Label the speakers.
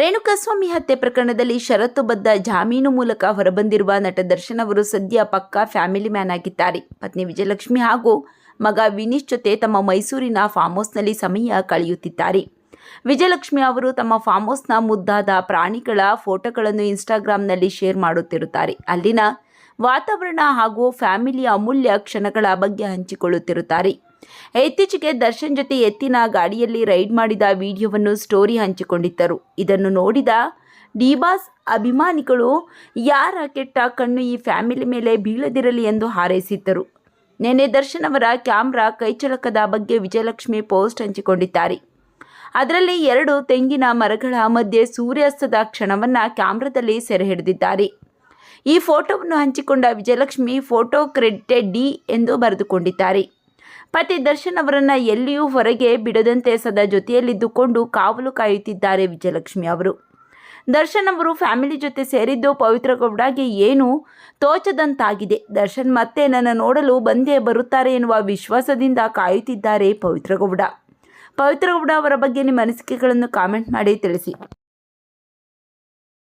Speaker 1: ರೇಣುಕಾಸ್ವಾಮಿ ಹತ್ಯೆ ಪ್ರಕರಣದಲ್ಲಿ ಷರತ್ತುಬದ್ಧ ಜಾಮೀನು ಮೂಲಕ ಹೊರಬಂದಿರುವ ನಟ ದರ್ಶನ್ ಅವರು ಸದ್ಯ ಪಕ್ಕಾ ಫ್ಯಾಮಿಲಿ ಮ್ಯಾನ್ ಆಗಿದ್ದಾರೆ. ಪತ್ನಿ ವಿಜಯಲಕ್ಷ್ಮಿ ಹಾಗೂ ಮಗ ವಿನೀಶ್ ಜೊತೆ ತಮ್ಮ ಮೈಸೂರಿನ ಫಾರ್ಮ್ ಹೌಸ್ನಲ್ಲಿ ಸಮಯ ಕಳೆಯುತ್ತಿದ್ದಾರೆ. ವಿಜಯಲಕ್ಷ್ಮಿ ಅವರು ತಮ್ಮ ಫಾರ್ಮ್ ಹೌಸ್ನ ಮುದ್ದಾದ ಪ್ರಾಣಿಗಳ ಫೋಟೋಗಳನ್ನು ಇನ್ಸ್ಟಾಗ್ರಾಂನಲ್ಲಿ ಶೇರ್ ಮಾಡುತ್ತಿರುತ್ತಾರೆ. ಅಲ್ಲಿನ ವಾತಾವರಣ ಹಾಗೂ ಫ್ಯಾಮಿಲಿಯ ಅಮೂಲ್ಯ ಕ್ಷಣಗಳ ಬಗ್ಗೆ ಹಂಚಿಕೊಳ್ಳುತ್ತಿರುತ್ತಾರೆ. ಇತ್ತೀಚೆಗೆ ದರ್ಶನ್ ಜೊತೆ ಎತ್ತಿನ ಗಾಡಿಯಲ್ಲಿ ರೈಡ್ ಮಾಡಿದ ವಿಡಿಯೋವನ್ನು ಸ್ಟೋರಿ ಹಂಚಿಕೊಂಡಿದ್ದರು. ಇದನ್ನು ನೋಡಿದ ಡಿಬಾಸ್ ಅಭಿಮಾನಿಗಳು, ಯಾರ ಕೆಟ್ಟ ಕಣ್ಣು ಈ ಫ್ಯಾಮಿಲಿ ಮೇಲೆ ಬೀಳದಿರಲಿ ಎಂದು ಹಾರೈಸಿದ್ದರು. ನಿನ್ನೆ ದರ್ಶನ್ ಅವರ ಕ್ಯಾಮ್ರಾ ಕೈಚಳಕದ ಬಗ್ಗೆ ವಿಜಯಲಕ್ಷ್ಮಿ ಪೋಸ್ಟ್ ಹಂಚಿಕೊಂಡಿದ್ದಾರೆ. ಅದರಲ್ಲಿ ಎರಡು ತೆಂಗಿನ ಮರಗಳ ಮಧ್ಯೆ ಸೂರ್ಯಾಸ್ತದ ಕ್ಷಣವನ್ನು ಕ್ಯಾಮ್ರಾದಲ್ಲಿ ಸೆರೆ ಹಿಡಿದಿದ್ದಾರೆ. ಈ ಫೋಟೋವನ್ನು ಹಂಚಿಕೊಂಡ ವಿಜಯಲಕ್ಷ್ಮಿ ಫೋಟೋ ಕ್ರೆಡಿಟೆಡ್ ಡಿ ಎಂದು ಬರೆದುಕೊಂಡಿದ್ದಾರೆ. ಪತಿ ದರ್ಶನ್ ಅವರನ್ನು ಎಲ್ಲಿಯೂ ಹೊರಗೆ ಬಿಡದಂತೆ ಸದಾ ಜೊತೆಯಲ್ಲಿದ್ದುಕೊಂಡು ಕಾವಲು ಕಾಯುತ್ತಿದ್ದಾರೆ ವಿಜಯಲಕ್ಷ್ಮಿ ಅವರು. ದರ್ಶನ್ ಅವರು ಫ್ಯಾಮಿಲಿ ಜೊತೆ ಸೇರಿದ್ದು ಪವಿತ್ರ ಗೌಡಗೆ ಏನು ತೋಚದಂತಾಗಿದೆ. ದರ್ಶನ್ ಮತ್ತೆ ನನ್ನ ನೋಡಲು ಬಂದೇ ಬರುತ್ತಾರೆ ಎನ್ನುವ ವಿಶ್ವಾಸದಿಂದ ಕಾಯುತ್ತಿದ್ದಾರೆ ಪವಿತ್ರಗೌಡ. ಪವಿತ್ರಗೌಡ ಪವಿತ್ರ ಗೌಡ ಅವರ ಬಗ್ಗೆ ನಿಮ್ಮ ಅನಿಸಿಕೆಗಳನ್ನು ಕಾಮೆಂಟ್ ಮಾಡಿ ತಿಳಿಸಿ.